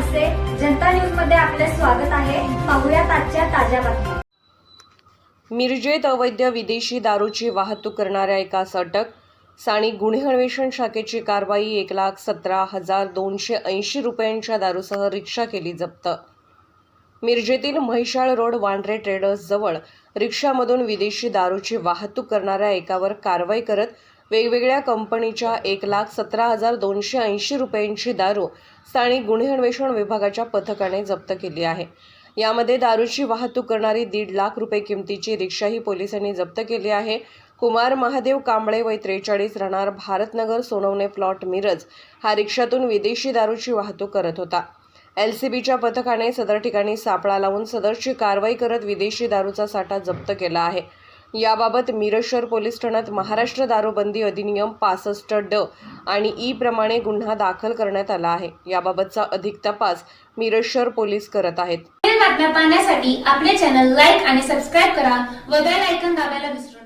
जनता न्यूजमध्ये आपले स्वागत आहे. पाहुयात आजच्या ताज्या बातम्या. मिरजेत अवैध विदेशी दारूची वाहतूक करणाऱ्या एकास अटक साणी गुन्हे अन्वेषण शाखेची कारवाई एक लाख सतरा हजार दोनशे ऐंशी रुपयांच्या दारूसह रिक्षा केली जप्त. मिरजेतील म्हैशाळ रोड वांड्रे ट्रेडर्सजवळ रिक्षामधून विदेशी दारूची वाहतूक करणाऱ्या एकावर कारवाई करत वेगवेगळ्या कंपनीच्या एक लाख सतरा हजार दोनशे ऐंशी रुपयांची दारू स्थानिक गुन्हे अन्वेषण विभागाच्या पथकाने जप्त केली आहे. यामध्ये दारूची वाहतूक करणारी दीड लाख रुपये किमतीची रिक्षाही पोलिसांनी जप्त केली आहे. कुमार महादेव कांबळे वय त्रेचाळीस राहणार भारतनगर सोनवणे प्लॉट मिरज. हा रिक्षातून विदेशी दारूची वाहतूक करत होता. एल सी बीच्या पथकाने सदर ठिकाणी सापळा लावून सदरची कारवाई करत विदेशी दारूचा साठा जप्त केला आहे. याबाबत मिरज शहर पोलीस ठाण्यात महाराष्ट्र दारूबंदी अधिनियम पासष्ट ड आणि ई प्रमाणे गुन्हा दाखल करण्यात आला आहे. याबाबतचा अधिक तपास मिरज शहर पोलीस करत आहेत. बातम्या पाहण्यासाठी आपले चॅनल लाईक आणि सबस्क्राईब करा व बेल ऐकन दाबायला विसरू